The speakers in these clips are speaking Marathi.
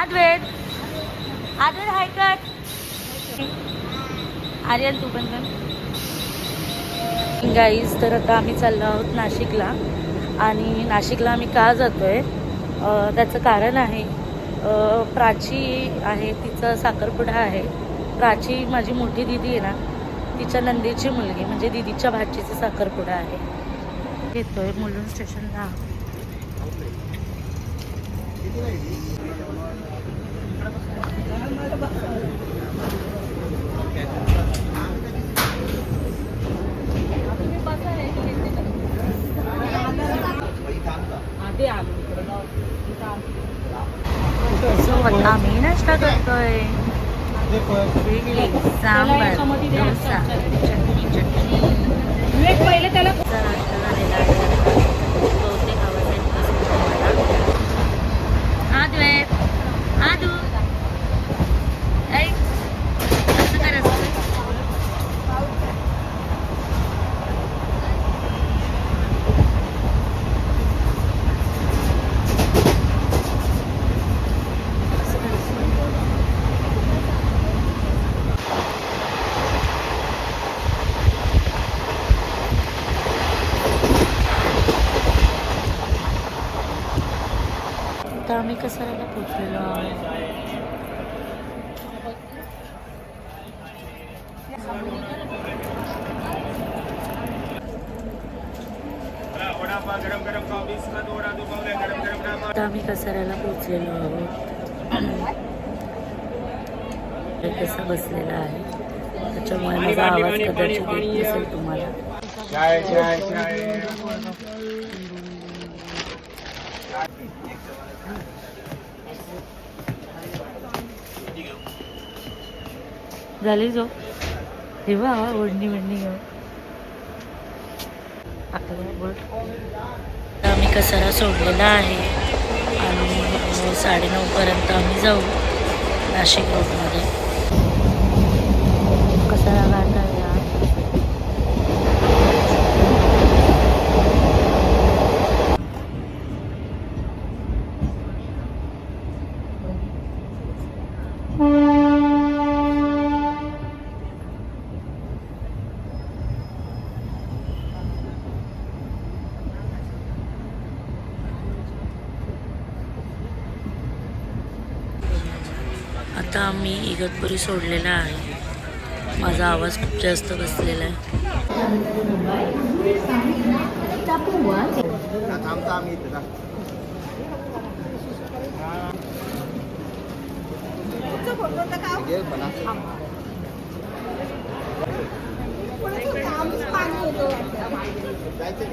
आदवेद आद्वेत हाय कर. आर्यन तू पण कर. गाईज तर आता आम्ही चाललो आहोत नाशिकला. आणि नाशिकला आम्ही का जातो आहे त्याचं कारण आहे प्राची आहे तिचा साखरपुडा आहे. प्राची माझी मोठी दिदी आहे ना तिच्या नंदीची मुलगी म्हणजे दिदीच्या भाचीचा साखरपुडा आहे. घेतोय मुलून स्टेशनला. आता आम्ही नाश्ता करतोय. इडली सांबार डोसा चटणी चटणी पहिले त्याला चा नाश्ता झालेला आहे बहुतेक आवाज येत नसेल तुम्हाला. आद्वैत, आदू. ऐ, असं कर, असं कर. असं कर, असं कर. आता आम्ही कसाऱ्याला पोचलेलो आहोत. आता आम्ही कसाऱ्याला पोचलेलो आहोत. हे कसं बसलेला आहे. त्याच्यामुळे माझा आवाज कदाचित येत नसेल तुम्हाला. झाली जो. तेव्हा ओढणी बिडणी घेऊन. आपल्याला बोल. आता आम्ही कसारा सोडलेला आहे. आणि साडेनऊपर्यंत आम्ही जाऊ नाशिक रोडमध्ये कसारा घाट आहे हा. आता आम्ही इगतपुरी सोडलेला आहे. माझा आवाज खूप जास्त बसलेला आहे.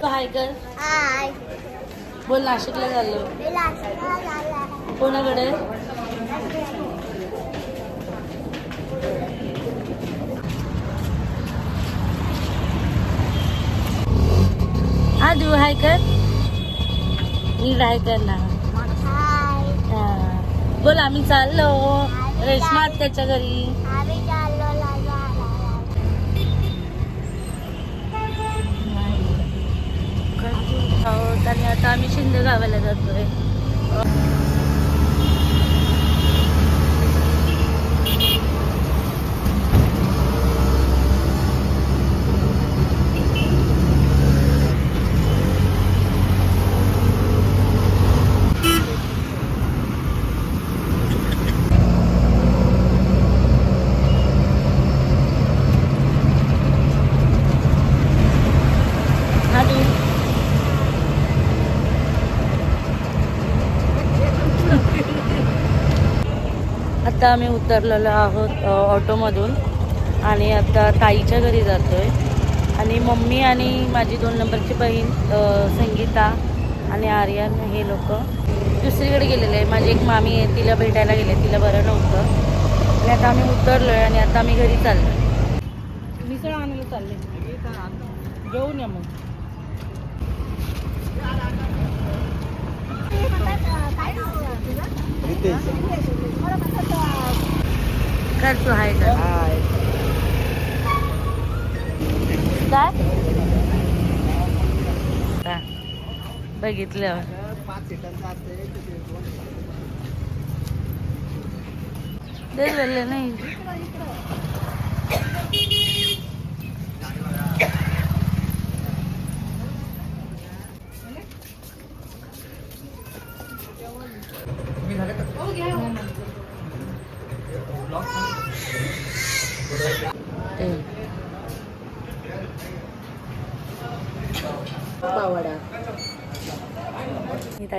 हाय कर हाय बोल नाशिकला चाललो कोणाकडे? आदू हाय कर. नीट हाय कर ना हा. बोल आम्ही चाललो. रेशमा त्याच्या घरी. आणि आता आम्ही शिंदे गावाला जातोय आदू आता आम्ही उतरलेलो आहोत ऑटोमधून. आणि आता ताईच्या घरी जातोय. आणि मम्मी आणि माझी दोन नंबरची बहीण संगीता आणि आर्यन हे लोक दुसरीकडे गेलेले. आहे माझी एक मामी आहे तिला भेटायला गेले. तिला बरं नव्हतं. आणि आता आम्ही उतरलो आहे आणि आता आम्ही घरी चाललो मिसळ आणायला चालले. जेवून या मग. रितेश. कर हाय हाय. काय बघितलं पाच सीटांचं असते, नाही ते.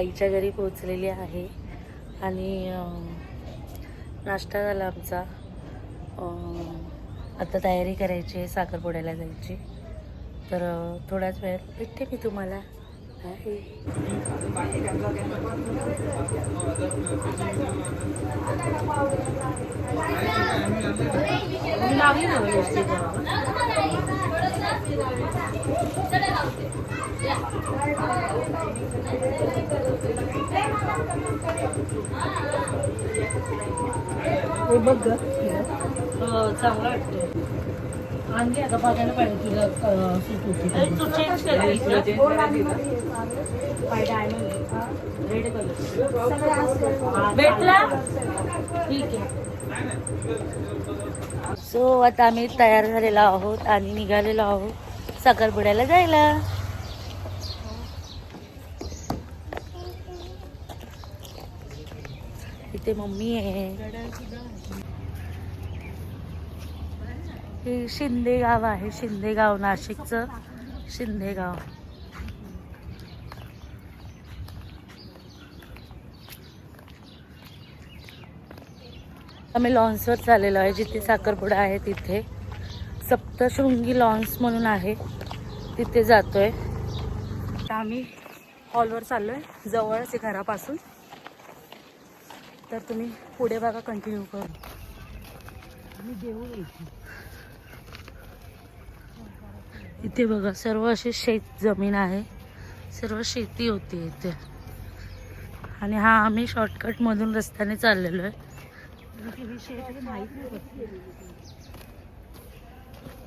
आईच्या घरी पोचलेली आहे. आणि नाश्ता झाला आमचा. आता तयारी करायची आहे साखरपुड्याला जायची. तर थोड्याच वेळात भेटते मी तुम्हाला. Bye. हे बघ ग. चांगलं वाटतं आणली आता बघायला पाहिजे तुला सूट होती. तू चेंज? रेड कलर भेटला? ठीक आहे. सो आता आम्ही तयार झालेलो आहोत आणि निघालेलो आहोत साखरपुड्याला जायला. इथे मम्मी आहे. हे शिंदे गाव आहे शिंदे गाव नाशिकचं शिंदे गाव आम्ही लॉन्सवर चाललेलो आहे जिथे साखरपुडा आहे तिथे. सप्तशृंगी लॉन्स म्हणून आहे तिथे जातोय. आम्ही हॉलवर चाललो आहे जवळच आहे घरापासून. तर तुम्ही पुढे बघा कंटिन्यू करू देऊ इथे. बघा सर्व अशी शेत जमीन आहे सर्व शेती होती इथे आणि हा आम्ही शॉर्टकट मधून रस्त्याने चाललेलो आहे.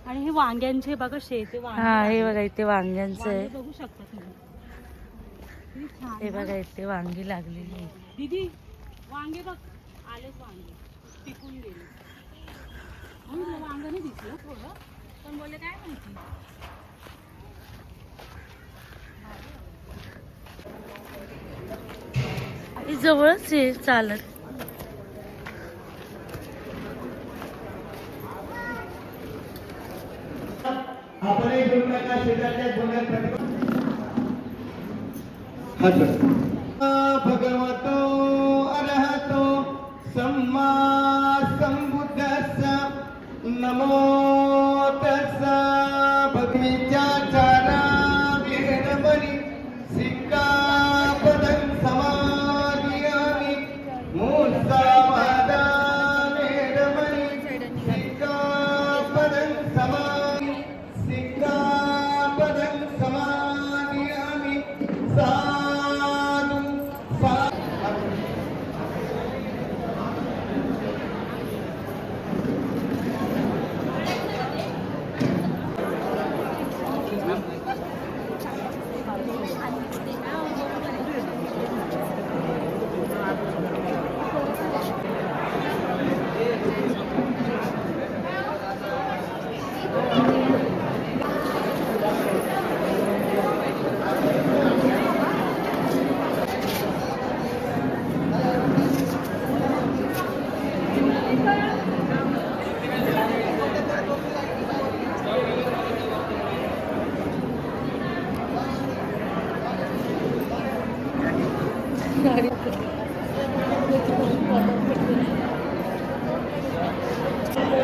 आणि हे वांग्यांचे बघा शेत हा हे. बघा इथे वांग्यांचं वांगे आहे बघू शकता तुम्ही किती छान हे? बघा इथे वांगी लागलेली दीदी वांगे बघ आलेच वांगे. पिकून गेले. म्हणून तुला वांग नाही दिसलं थोडं. पण बोलले काय माहिती? हे जवळच आहे चालत. आपण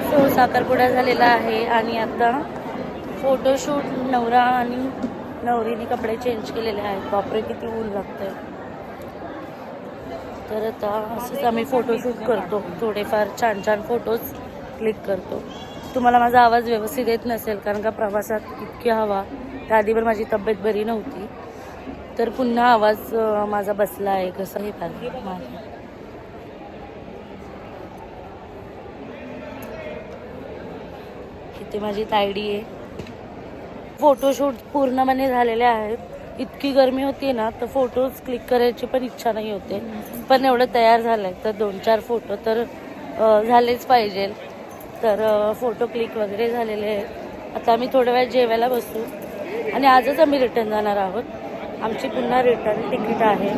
सो साखरपुडा झालेला आहे आणि आता फोटोशूट नवरा आणि नवरीने कपडे चेंज केलेले आहेत. बापरे किती ऊन लागतंय. तर आता असंच आम्ही फोटोशूट करतो. थोडेफार छान छान फोटोज क्लिक करतो. तुम्हाला माझा आवाज व्यवस्थित येत नसेल कारण का प्रवासात इतकी हवा. त्या माझी तब्येत बरी नव्हती. तर पुन्हा आवाज माझा बसला आहे कसं हे पाहिजे इथे माझी तायडी आहे. फोटोशूट पूर्णपणे झालेले आहेत. इतकी गर्मी होती ना तर फोटोज क्लिक करायची पण इच्छा नाही होते. पण एवढं तयार झालंय तर दोन चार फोटो तर झालेच पाहिजे. तर फोटो क्लिक वगैरे झालेले आहेत. आता आम्ही थोड्या वेळ जेवायला बसू. आणि आजच आम्ही रिटर्न जाणार आहोत. आमची पुन्हा रिटर्न तिकीट आहे.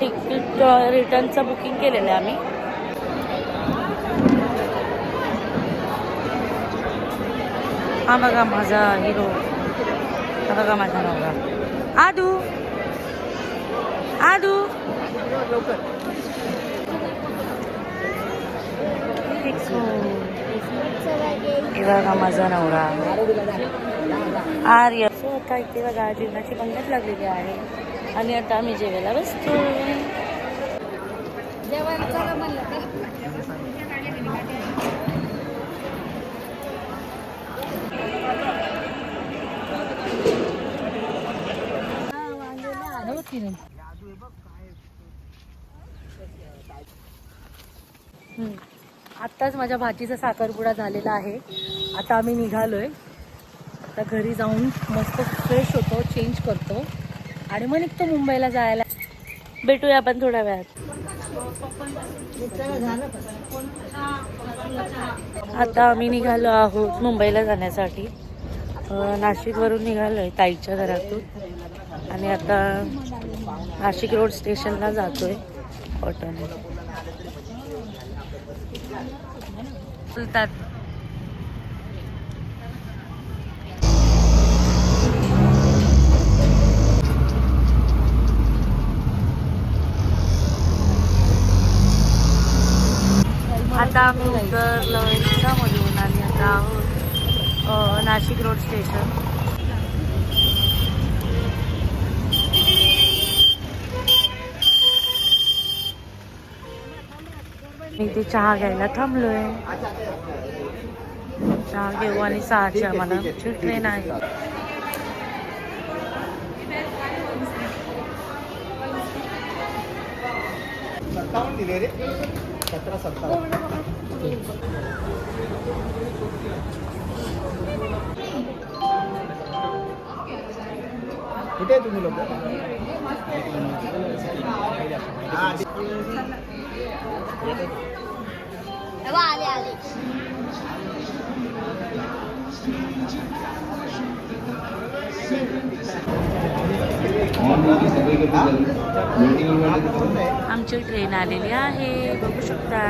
तिकीट रिटर्नचं बुकिंग केलेलं आहे आम्ही. हा बघा माझा हिरो हा बघा माझा नवरा. आदू. आदू. हे बघा माझा नवरा. आर्य. सो आता इथे बघा जेवणाची पंगत लागलेली आहे. आणि आता आम्ही जेवायला बसतो हम्म. आत्ताच माझ्या भाजीचा साखरपुडा झालेला आहे. आता आम्ही निघालोय. आता घरी जाऊन मस्त फ्रेश होतो चेंज करतो. आणि मग निघतो मुंबईला जायला. भेटूया आपण थोड्या वेळात. आता आम्ही निघालो आहोत मुंबईला जाण्यासाठी. नाशिकवरून निघालो आहे ताईच्या घरातून. आणि आता नाशिक रोड स्टेशनला जातोय ऑटोने. आम्ही उतरलो रिक्षामधून आणि आता आहोत नाशिक रोड स्टेशन. मी इथे चहा घ्यायला थांबलोय. चहा घेऊ आणि सहाची आम्हाला ट्रेन आहे. सत्तावन्न दिले रे सतरा सतरा कुठे आहे तुम्ही लोक? आले आले. आमची ट्रेन आलेली आहे बघू शकता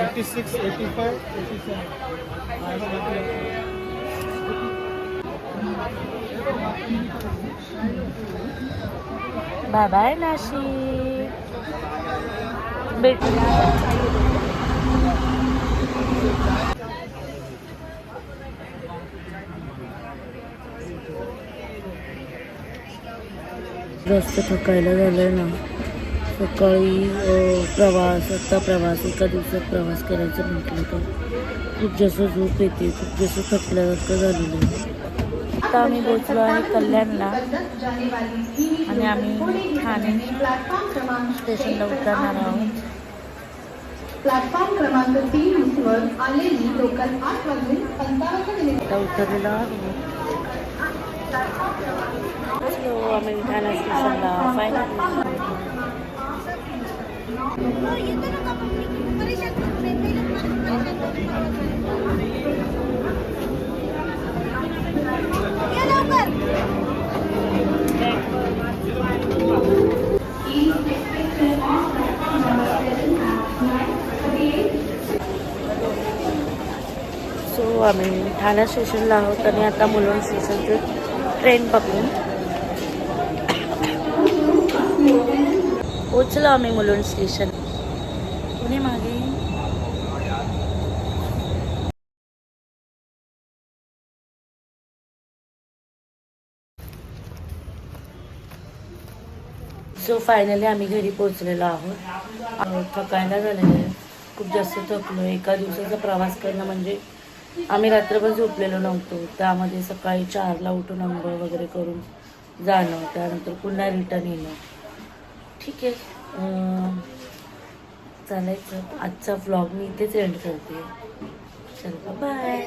eighty six eighty five eighty bye bye Nashik भेटू जास्त थकायला झालंय ना. सकाळी प्रवास आता प्रवास एका दिवसात प्रवास करायचं म्हटलं तर. खूप जास्त झोप येते खूप जास्त थकल्यासारखं झालेलं आहे. आता आम्ही पोचलो आहे कल्याणला. आणि आम्ही ठाणे स्टेशनला उतरणार आहोत. प्लॅटफॉर्म क्रमांक तीन वर आलेली लोकल आठ वाजून पंचावन्न मिनिट. आता उतरलेलो आहोत. Hello, Americana ठाणे स्टेशनला final. सो आम्ही ठाणे स्टेशनला आहोत आणि आता मुलुंड स्टेशनचं ट्रेन पकडून पोचलो आम्ही मुलुंड स्टेशन. पुणे मागे. सो फायनली आम्ही घरी पोहोचलेलो आहोत. थकायला झालेलं आहे. खूप जास्त थकलो एका दिवसाचा प्रवास करणं म्हणजे आम्ही रात्रभर झोपलेलो नव्हतो. त्यामध्ये सकाळी चारला उठून आंघोळ वगैरे करून जाणं त्यानंतर पुन्हा रिटर्न येणं. ठीक आहे. चालायचं. आजचा व्लॉग मी इथेच एंड करते. चल बाय